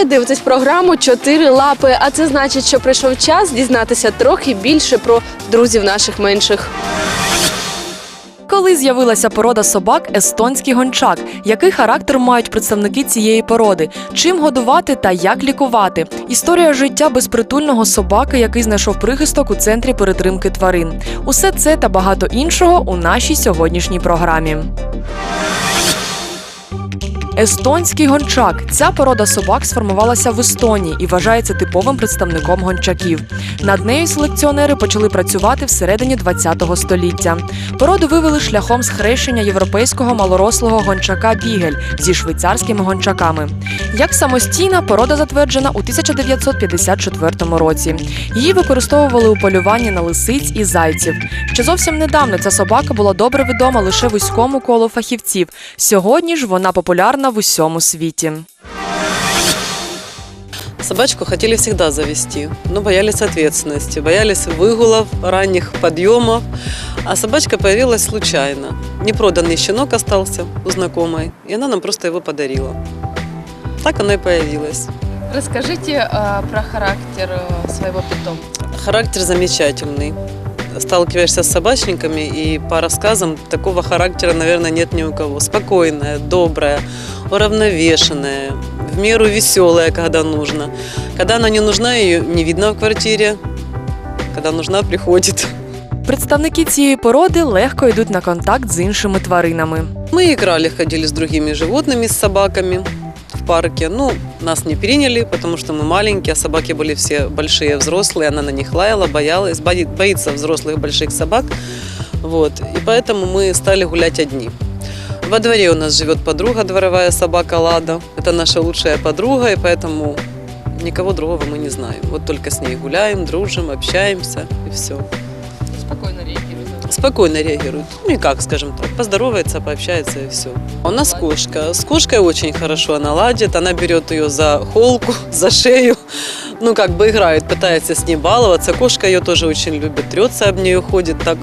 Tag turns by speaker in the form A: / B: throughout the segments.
A: Ви дивитесь програму Чотири лапи. А це значить, що прийшов час дізнатися трохи більше про друзів наших менших.
B: Коли з'явилася порода собак естонський гончак, який характер мають представники цієї породи, чим годувати та як лікувати? Історія життя безпритульного собаки, який знайшов прихисток у центрі перетримки тварин. Усе це та багато іншого у нашій сьогоднішній програмі. Естонський гончак. Ця порода собак сформувалася в Естонії і вважається типовим представником гончаків. Над нею селекціонери почали працювати всередині ХХ століття. Породу вивели шляхом схрещення європейського малорослого гончака Бігель зі швейцарськими гончаками. Як самостійна порода затверджена у 1954 році. Її використовували у полюванні на лисиць і зайців. Ще зовсім недавно ця собака була добре відома лише вузькому колу фахівців. Сьогодні ж вона популярна в усьому світі.
C: Собачку хотели всегда завести, но боялись ответственности, боялись выгулов, ранних подъемов. А собачка появилась случайно. Непроданный щенок остался у знакомой, и она нам просто его подарила. Так она и появилась.
A: Розкажіть про характер свого питомця.
C: Характер замечательный. Сталкиваешься с собачниками, и по рассказам такого характера, наверное, нет ни у кого. Спокойная, добрая, уравновешенная, в меру веселая, когда нужно. Когда она не нужна, ее не видно в квартире. Когда нужна, приходит.
B: Представники цієї породи легко йдуть на контакт з іншими тваринами.
C: Мы играли, ходили с другими животными, с собаками в парке. Ну, нас не приняли, потому что мы маленькие, а собаки были все большие, взрослые. Она на них лаяла, боялась, бои- боится взрослых больших собак. Вот. И поэтому мы стали гулять одни. Во дворе у нас живет подруга, дворовая собака Лада. Это наша лучшая подруга, и поэтому никого другого мы не знаем. Вот только с ней гуляем, дружим, общаемся, и все.
A: Спокійно реагуєте.
C: спокойно реагирует. Ну и как, скажем так, поздоровается, пообщается и все. У нас кошка. С кошкой очень хорошо она ладит. Она берет ее за холку, за шею. Ну, как бы играет, пытается с ней баловаться. Кошка ее тоже очень любит, трется об нее, ходит так,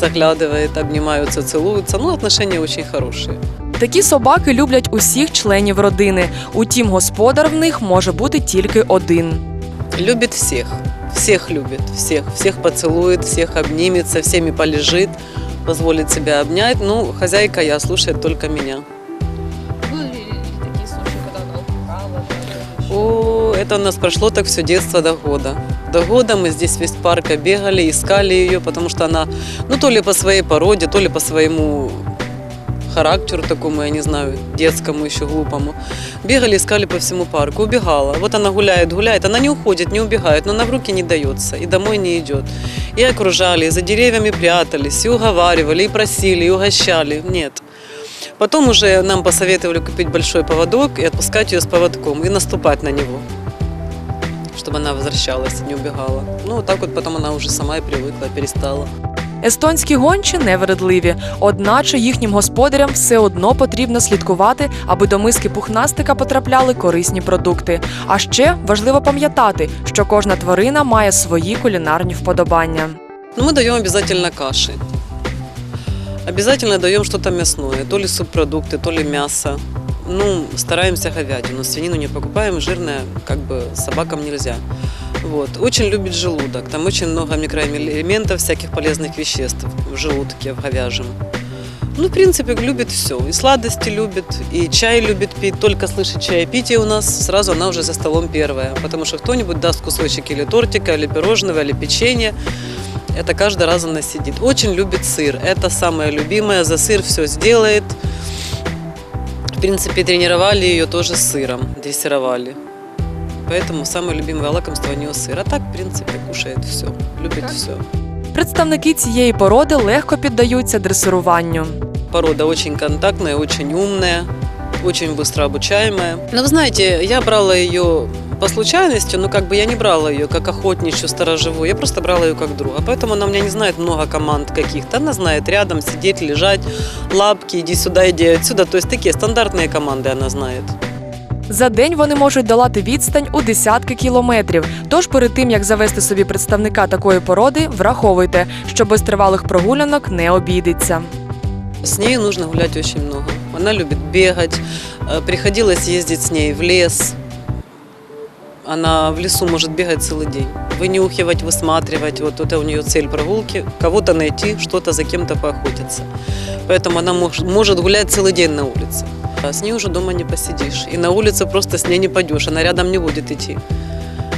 C: заглядывает, обнимаются, целуются. Ну, отношения очень хорошие.
B: Такі собаки люблять усіх членів родини. Утім, господар в них може бути тільки один.
C: Любит всех. Всех любит, всех. Всех поцелует, всех обнимется, всеми полежит, позволит себя обнять. Ну, хозяйка я, слушает только меня. О, это у нас прошло так все детство до года. До года мы здесь весь парк бегали, искали ее, потому что она, ну, то ли по своей породе, то ли по своему характеру такому, я не знаю, детскому еще глупому. Бегали, искали по всему парку, убегала. Вот она гуляет, гуляет, она не уходит, не убегает, но она в руки не дается и домой не идет. И окружали, и за деревьями прятались, и уговаривали, и просили, и угощали. Нет. Потом уже нам посоветовали купить большой поводок и отпускать ее с поводком и наступать на него, чтобы она возвращалась, не убегала. Ну, вот так вот потом она уже сама и привыкла, перестала.
B: Естонські гончі невередливі, одначе їхнім господарям все одно потрібно слідкувати, аби до миски пухнастика потрапляли корисні продукти. А ще важливо пам'ятати, що кожна тварина має свої кулінарні вподобання.
C: Но мы даем обязательно каши. Обязательно даем что-то мясное, то ли субпродукты, то ли мясо. Ну, стараемся говядину, свинину не покупаем, жирное как бы собакам нельзя. Вот. Очень любит желудок, там очень много микроэлементов, всяких полезных веществ в желудке, в говяжьем. Ну, в принципе, любит все. И сладости любит, и чай любит пить. Только слышит чаепитие у нас, сразу она уже за столом первая. Потому что кто-нибудь даст кусочек или тортика, или пирожного, или печенья. Это каждый раз она сидит. Очень любит сыр. Это самое любимое. За сыр все сделает. В принципе, тренировали ее тоже с сыром, дрессировали. Поэтому самое любимое лакомство у нее сыр. А так, в принципе, кушает все. Любит
A: Так.
C: все.
B: Представники цієї породи легко піддаються дресируванню.
C: Порода очень контактная, очень умная, очень быстро обучаемая. Но вы знаете, я брала ее по случайности, но как бы я не брала ее как охотничью сторожевую, я просто брала ее как друга. Поэтому она у меня не знает много команд каких-то. Она знает рядом сидеть, лежать, лапки, иди сюда, иди отсюда. То есть такие стандартные команды она знает.
B: За день вони можуть долати відстань у десятки кілометрів. Тож перед тим як завести собі представника такої породи, враховуйте, що без тривалих прогулянок не обійдеться.
C: С ней нужно гулять очень много. Она любит бегать, Э, Приходилось ездить с ней в лес. Она в лесу может бегать целый день. Вынюхивать, высматривать. Вот это у нее цель прогулки. Кого-то найти, что-то за кем-то поохотиться. Поэтому она мож- может гулять целый день на улице. А с ней уже дома не посидишь. И на улице просто с ней не пойдешь. Она рядом не будет идти.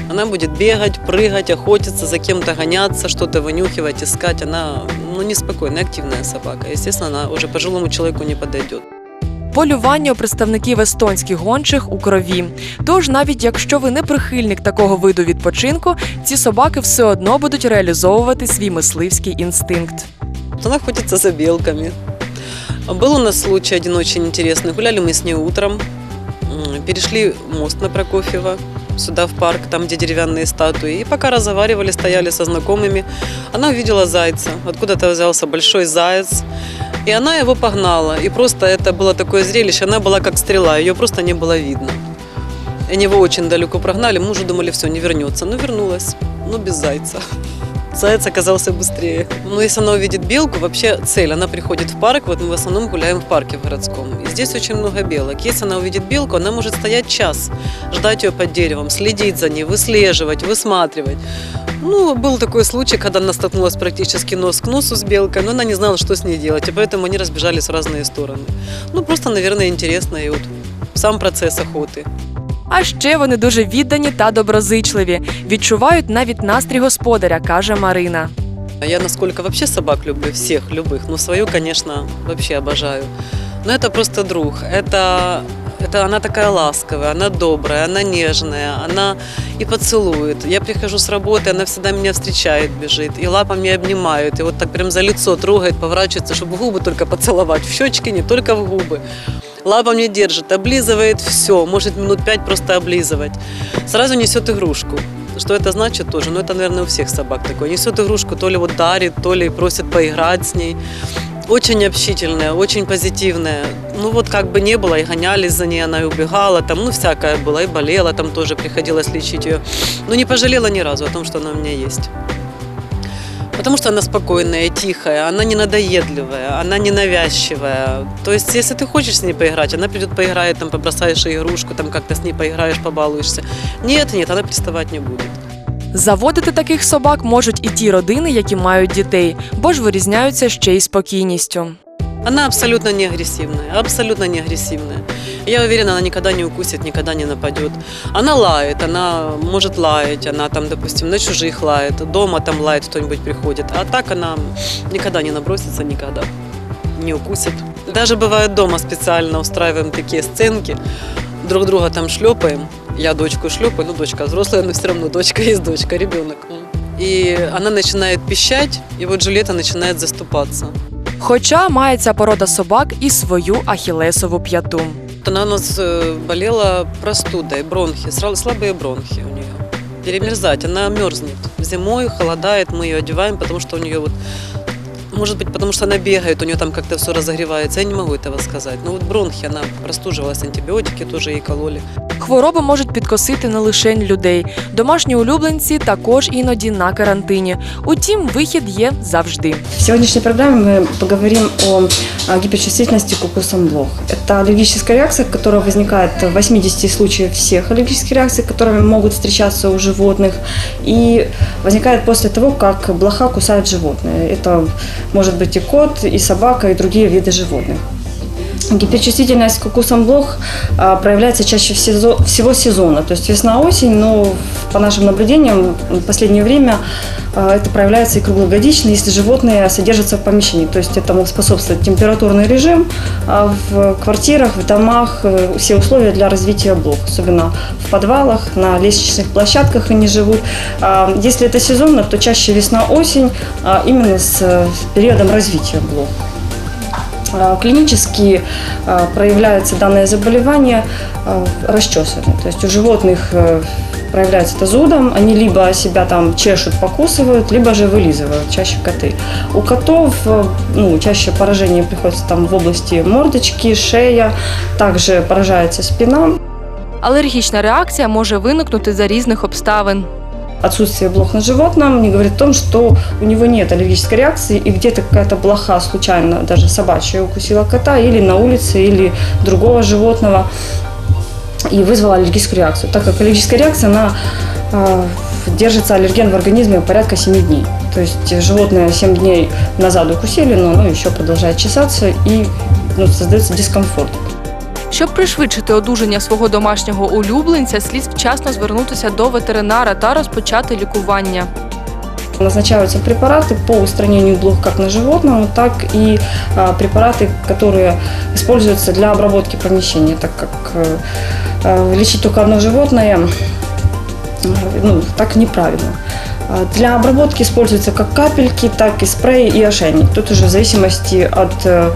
C: Она будет бегать, прыгать, охотиться, за кем-то гоняться, что-то вынюхивать, искать. Она ну, неспокойная, активная собака. Естественно, она уже пожилому человеку не подойдет.
B: Полювання у представників естонських гончих у крові. Тож, навіть якщо ви не прихильник такого виду відпочинку, ці собаки все одно будуть реалізовувати свій мисливський інстинкт.
C: Вот Она охотится за белками. Был у нас случай один очень интересный. Гуляли мы с ней утром, м, перешли мост на Прокофьева, сюда в парк, там, где деревянные статуи. И пока разговаривали, стояли со знакомыми, она увидела зайца. Откуда-то взялся большой заяц. И она его погнала. И просто это было такое зрелище. Она была как стрела, ее просто не было видно. Они его очень далеко прогнали. Мы уже думали, все, не вернется. Но вернулась. Но без зайца. Заяц оказался быстрее. Но если она увидит белку, вообще цель, она приходит в парк, вот мы в основном гуляем в парке в городском. И здесь очень много белок. Если она увидит белку, она может стоять час, ждать ее под деревом, следить за ней, выслеживать, высматривать. Ну, был такой случай, когда она столкнулась практически нос к носу с белкой, но она не знала, что с ней делать, и поэтому они разбежались в разные стороны. Ну, просто, наверное, интересно и вот сам процесс охоты.
B: А ще вони дуже віддані та доброзичливі, відчувають навіть настрій господаря, каже Марина.
C: А Я насколько вообще собак люблю, всех, любых. Ну, свою, конечно, вообще обожаю. Но это просто друг. Это, это она такая ласковая, она добрая, она нежная, она и поцелует. Я прихожу с работы, она всегда меня встречает, бежит, и лапами обнимает, и вот так прям за лицо трогает, поворачивается, чтобы в губы только поцеловать, в щечки не только в губы. Лапами держит, облизывает все, может минут пять просто облизывать. Сразу несет игрушку. Что это значит тоже? Ну, это, наверное, у всех собак такое. Несет игрушку, то ли вот дарит, то ли просит поиграть с ней. Очень общительная, очень позитивная. Ну вот как бы не было, и гонялись за ней, она и убегала, там, ну всякое было, и болела, там тоже приходилось лечить ее. Но не пожалела ни разу о том, что она у меня есть. Потому что она спокойная, тихая, она не надоедливая, она не навязчивая. То есть, если ты хочешь с ней поиграть, она придет поиграет, там, побросаешь игрушку, там как-то с ней поиграешь, побалуешься. Нет, нет, она приставать не будет.
B: Заводити таких собак можуть і ті родини, які мають дітей, бо ж вирізняються ще й спокійністю.
C: Она абсолютно не агрессивная, абсолютно не агрессивная. Я уверена, она никогда не укусит, никогда не нападет. Она лает, она может лаять, она там, допустим, на чужих лает, дома там лает, кто-нибудь приходит. А так она никогда не набросится, никогда не укусит. Даже бывает дома специально устраиваем такие сценки, друг друга там шлепаем Я дочку шлепаю, ну дочка взрослая, но все равно дочка есть дочка, ребенок. И она начинает пищать, и вот Джульетта начинает заступаться.
B: Хоча має ця порода собак і свою ахілесову п'яту.
C: Она у нас э, болела простудой, бронхи, сра- слабые бронхи у нее. Перемерзать, она мерзнет. Зимой холодает, мы ее одеваем, потому что у нее вот может быть, потому что она бегает, у нее там как-то все разогревается. Я не могу этого сказать. Но вот бронхи, она простуживалась, антибиотики тоже ей кололи.
B: Хвороби можуть підкосити не лише людей. Домашні улюбленці також іноді на карантині. Утім, вихід є завжди.
D: В сегодняшней программе мы поговорим о а, гиперчувствительности к укусам блох. Это аллергическая реакция, которая возникает в 80 случаев всех аллергических реакций, которые могут встречаться у животных, и возникает после того, как блоха кусают животное. Это может быть и кот, и собака, и другие виды животных. Гиперчувствительность к укусам блох а, проявляется чаще всего, сезона, то есть весна-осень, но по нашим наблюдениям в последнее время а, это проявляется и круглогодично, если животные содержатся в помещении. То есть этому способствует температурный режим а, в квартирах, в домах, э, все условия для развития блох, особенно в подвалах, на лестничных площадках они живут. Если это сезонно, то чаще весна-осень, именно с э, периодом развития блох. А, Клинически а, проявляется данное заболевание а, расчесыванием. То есть у животных э, проявляется это зудом, они либо себя там чешут, покусывают, либо же вылизывают, чаще коты. У котов э, ну, чаще поражение приходится там в области мордочки, шея, также поражается спина.
B: Алергічна реакція може виникнути за різних обставин.
D: Отсутствие блох на животном не говорит о том, что у него нет аллергической реакции, и где-то какая-то блоха случайно, даже собачья, укусила кота или на улице, или другого животного, и вызвала аллергическую реакцию. Так как аллергическая реакция, она э, держится аллерген в организме порядка 7 дней. То есть животное 7 дней назад укусили, но оно еще продолжает чесаться и ну, создается дискомфорт.
A: Щоб пришвидшити одужання свого домашнього улюбленця, слід вчасно звернутися до ветеринара та розпочати лікування.
D: Назначаются препараты по устранению блох как на животном, так и а, препараты, которые используются для обработки помещения, так как э, э, лечить только одно животное э, ну, так неправильно. Для обработки используются как капельки, так и спрей и ошейник. Тут уже в зависимости от э,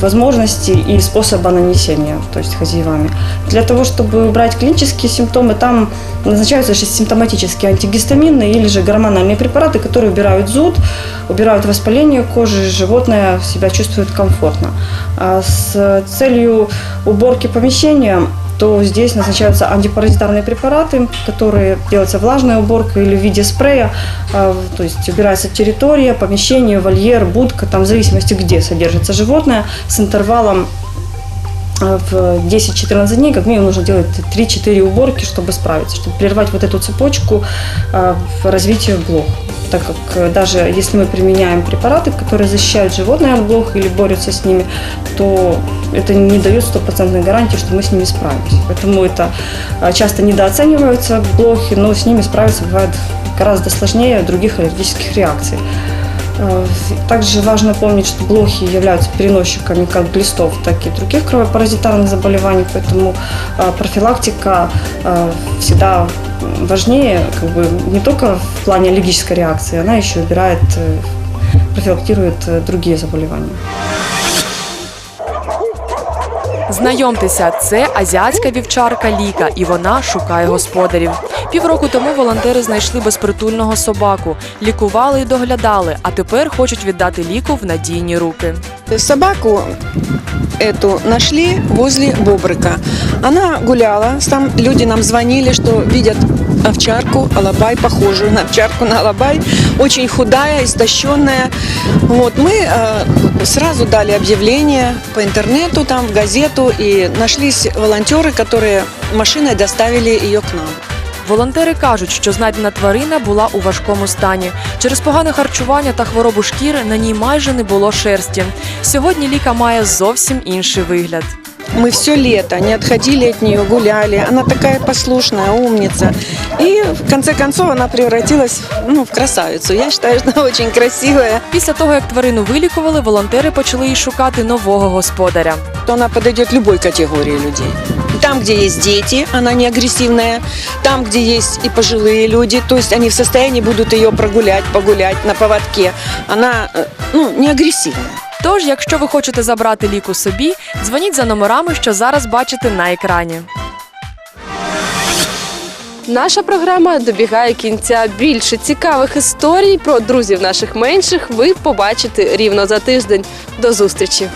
D: возможности и способа нанесения, то есть хозяевами. Для того, чтобы убрать клинические симптомы, там назначаются же симптоматические антигистаминные или же гормональные препараты, которые убирают зуд, убирают воспаление кожи, животное себя чувствует комфортно. А с целью уборки помещения то здесь назначаются антипаразитарные препараты, которые делается влажная уборка или в виде спрея, а, то есть убирается территория, помещение, вольер, будка, там в зависимости где содержится животное, с интервалом а, в 10-14 дней как минимум нужно делать 3-4 уборки, чтобы справиться, чтобы прервать вот эту цепочку в развитии блох. Так как э, даже если мы применяем препараты, которые защищают животное от блох или борются с ними, то это не дает стопроцентной гарантии, что мы с ними справимся. Поэтому это часто недооцениваются блохи, но с ними справиться бывает гораздо сложнее других аллергических реакций. Э, Также важно помнить, что блохи являются переносчиками как глистов, так и других кровопаразитарных заболеваний, поэтому э, профилактика э, всегда важнее, как бы не только в плане аллергической реакции, она еще убирает, э, профилактирует э, другие заболевания.
B: Знайомтеся, це азіатська вівчарка Ліка, і вона шукає господарів. Півроку тому волонтери знайшли безпритульного собаку, лікували і доглядали, а тепер хочуть віддати ліку в надійні руки.
E: Собаку эту нашли возле Бобрыка. Она гуляла, там люди нам звонили, что видят овчарку, алабай, похожую на овчарку, на алабай, очень худая, истощенная. Вот, мы э, сразу дали объявление по интернету, там, в газету, и нашлись волонтеры, которые машиной доставили ее к нам.
B: Волонтери кажуть, що знайдена тварина була у важкому стані. Через погане харчування та хворобу шкіри на ній майже не було шерсті. Сьогодні ліка має зовсім інший вигляд.
E: Мы все лето не отходили от нее, гуляли. Она такая послушная, умница. И в конце концов она превратилась ну, в красавицу. Я считаю, что она очень красивая.
B: Після того, як тварину вилікували, волонтери почали їй шукати нового господаря.
E: то она подойдет любой категории людей. Там, где есть дети, она не агрессивная. Там, где есть и пожилые люди, то есть они в состоянии будут ее прогулять, погулять на поводке. Она э, ну, не агрессивная.
B: Тож, якщо ви хочете забрати ліку собі, дзвоніть за номерами, що зараз бачите на екрані.
A: Наша програма добігає кінця. Більше цікавих історій про друзів наших менших ви побачите рівно за тиждень. До зустрічі!